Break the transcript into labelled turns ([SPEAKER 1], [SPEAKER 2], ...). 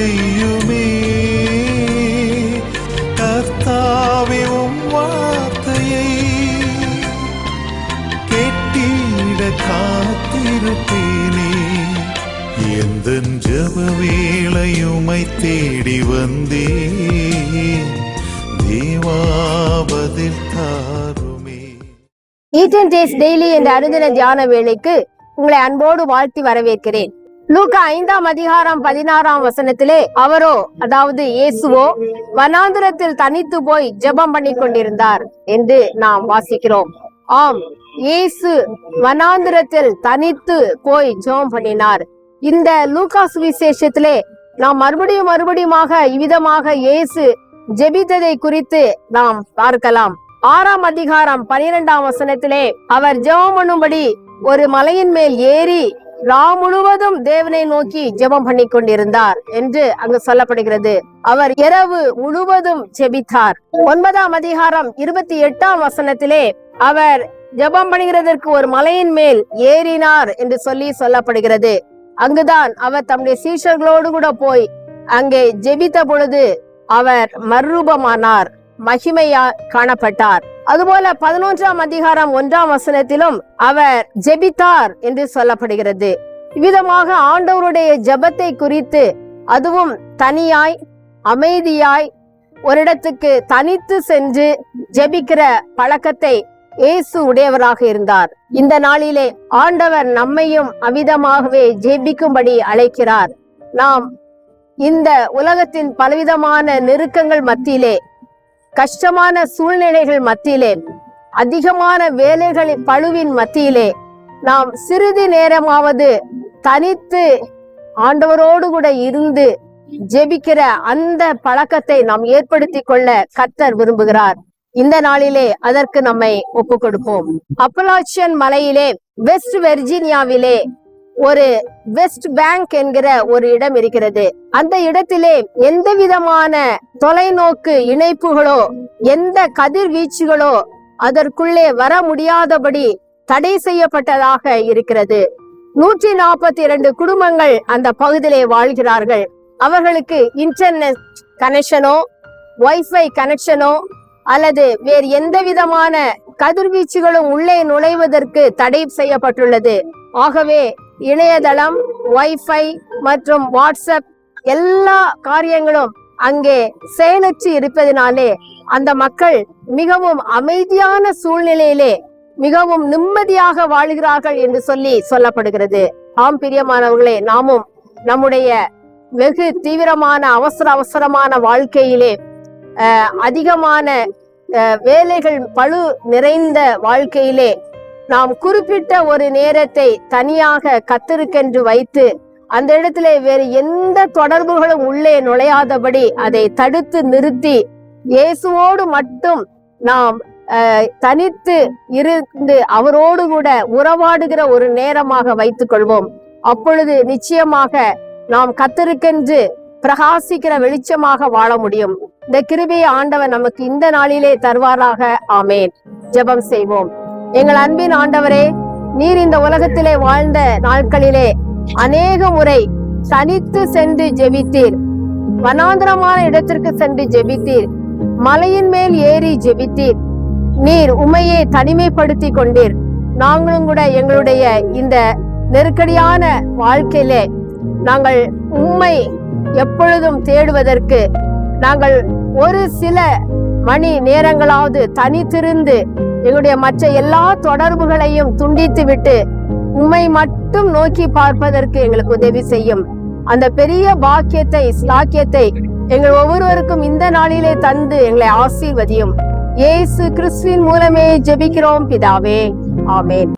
[SPEAKER 1] செய்யுமே கர்த்தாவே உம் வார்த்தையை கேட்டிட காத்திருப்பேனே எந்த ஜப வேளையுமை தேடி வந்தே தேவாபதில்
[SPEAKER 2] ஈட்டன் டேஸ் டெய்லி என்ற அனுதின தியான வேலைக்கு உங்களை அன்போடு வாழ்த்தி வரவேற்கிறேன். லூக்கா ஐந்தாம் அதிகாரம் பதினாறாம் வசனத்திலே அவரோ அதாவது இயேசுவோ வனாந்திரத்தில் தனித்து போய் ஜெபம் பண்ணி கொண்டிருந்தார் என்று நாம் வாசிக்கிறோம். ஆம் இயேசு வனாந்திரத்தில் தனித்து போய் ஜெபம் பண்ணினார். இந்த லூகா சுவிசேஷத்திலே நாம் மறுபடியும் மறுபடியுமாக இவ்விதமாக இயேசு ஜெபித்ததை குறித்து நாம் பார்க்கலாம். ஆறாம் அதிகாரம் பனிரெண்டாம் வசனத்திலே அவர் ஜெபம் பண்ணும்படி ஒரு மலையின் மேல் ஏறி ரா முழுவதும் தேவனை நோக்கி ஜெபம் பண்ணி கொண்டிருந்தார் என்று அங்கு சொல்லப்படுகிறது. அவர் இரவு முழுவதும் ஜெபித்தார். ஒன்பதாம் அதிகாரம் இருபத்தி எட்டாம் வசனத்திலே அவர் ஜெபம் பண்ணுகிறதற்கு ஒரு மலையின் மேல் ஏறினார் என்று சொல்லி சொல்லப்படுகிறது. அங்குதான் அவர் தம்முடைய சீஷர்களோடு கூட போய் அங்கே ஜெபித்த பொழுது அவர் மறுரூபமானார் மகிமையா காணப்பட்டார். அதுபோல பதினொன்றாம் அதிகாரம் ஒன்றாம் வசனத்திலும் அவர் ஜெபித்தார் என்று சொல்லப்படுகிறது. இவ்விதமாக ஆண்டவருடைய ஜெபத்தை குறித்து அதுவும் தனியாய் அமைதியாய் ஒரு இடத்துக்கு தனித்து சென்று ஜெபிக்கிற பழக்கத்தை இயேசு உடையவராக இருந்தார். இந்த நாளிலே ஆண்டவர் நம்மையும் அவிதமாகவே ஜெபிக்கும்படி அழைக்கிறார். நாம் இந்த உலகத்தின் பலவிதமான நெருக்கங்கள் மத்தியிலே கஷ்டமான சூழ்நிலைகள் மத்தியிலே அதிகமான வேலைகளின் பழுவின் மத்தியிலே நாம் சிறிது நேரமாவது தனித்து ஆண்டவரோடு கூட இருந்து ஜெபிக்கிற அந்த பழக்கத்தை நாம் ஏற்படுத்தி கொள்ள கத்தர் விரும்புகிறார். இந்த நாளிலே அதற்கு நம்மை ஒப்பு கொடுப்போம் அப்பலாச்சியன் மலையிலே வெஸ்ட் வெர்ஜீனியாவிலே ஒரு வெஸ்ட் பேங்க் என்கிற ஒரு இடம் இருக்கிறது. அந்த இடத்திலே எந்த விதமான தொலைநோக்கு இணைப்புகளோ எந்த கதிர்வீச்சுகளோ அதற்குள்ளே வர முடியாதபடி தடை செய்யப்பட்டதாக இருக்கிறது. நூற்றி நாற்பத்தி இரண்டு குடும்பங்கள் அந்த பகுதியிலே வாழ்கிறார்கள். அவர்களுக்கு இன்டர்நெட் கனெக்ஷனோ வைஃபை கனெக்ஷனோ அல்லது வேறு எந்த விதமான கதிர்வீச்சுகளும் உள்ளே நுழைவதற்கு தடை செய்யப்பட்டுள்ளது. ஆகவே இணையதளம் வைஃபை மற்றும் வாட்ஸ்அப் எல்லா காரியங்களும் அங்கே செயலற்று இருப்பதினாலே அந்த மக்கள் மிகவும் அமைதியான சூழ்நிலையிலே மிகவும் நிம்மதியாக வாழ்கிறார்கள் என்று சொல்லி சொல்லப்படுகிறது. ஆம் பிரியமானவர்களே நாமும் நம்முடைய வெகு தீவிரமான அவசர அவசரமான வாழ்க்கையிலே அதிகமான அஹ், வேலைகள் பழு நிறைந்த வாழ்க்கையிலே நாம் குறிப்பிட்ட ஒரு நேரத்தை தனியாக கத்திருக்கென்று வைத்து அந்த இடத்துல வேறு எந்த தொடர்புகளும் உள்ளே நுழையாதபடி அதை தடுத்து நிறுத்தி இயேசுவோடு மட்டும் நாம் அஹ், தனித்து இருந்து அவரோடு கூட உறவாடுகிற ஒரு நேரமாக வைத்துக் கொள்வோம். அப்பொழுது நிச்சயமாக நாம் கத்திருக்கென்று பிரகாசிக்கிற வெளிச்சமாக வாழ முடியும். இந்த கிருபையை ஆண்டவர் நமக்கு இந்த நாளிலே தருவாராக. ஆமேன். ஜெபம் செய்வோம். எங்கள் அன்பின் ஆண்டவரே நீர் இந்த உலகத்திலே வாழ்ந்த நாட்களிலே அநேக முறை தனித்து சென்று ஜெபித்தீர். வனாந்திரமான இடத்திற்கு சென்று ஜெபித்தீர். மலையின் மேல் ஏறி ஜெபித்தீர். நீர் உமையை தனிமைப்படுத்தி கொண்டீர். நாங்களும் கூட எங்களுடைய இந்த நெருக்கடியான வாழ்க்கையிலே நாங்கள் உண்மை எப்பொழுதும் தேடுவதற்கு நாங்கள் ஒரு சில மணி நேரங்களாவது தனித்திருந்து எங்களுடைய மற்ற எல்லா தொடர்புகளையும் துண்டித்து விட்டு உம்மை மட்டும் நோக்கி பார்ப்பதற்கு எங்களுக்கு உதவி செய்யும். அந்த பெரிய பாக்கியத்தை ஸ்லாக்கியத்தை எங்கள் ஒவ்வொருவருக்கும் இந்த நாளிலே தந்து எங்களை ஆசீர்வதியும். இயேசு கிறிஸ்துவின் மூலமே ஜெபிக்கிறோம் பிதாவே. ஆமேன்.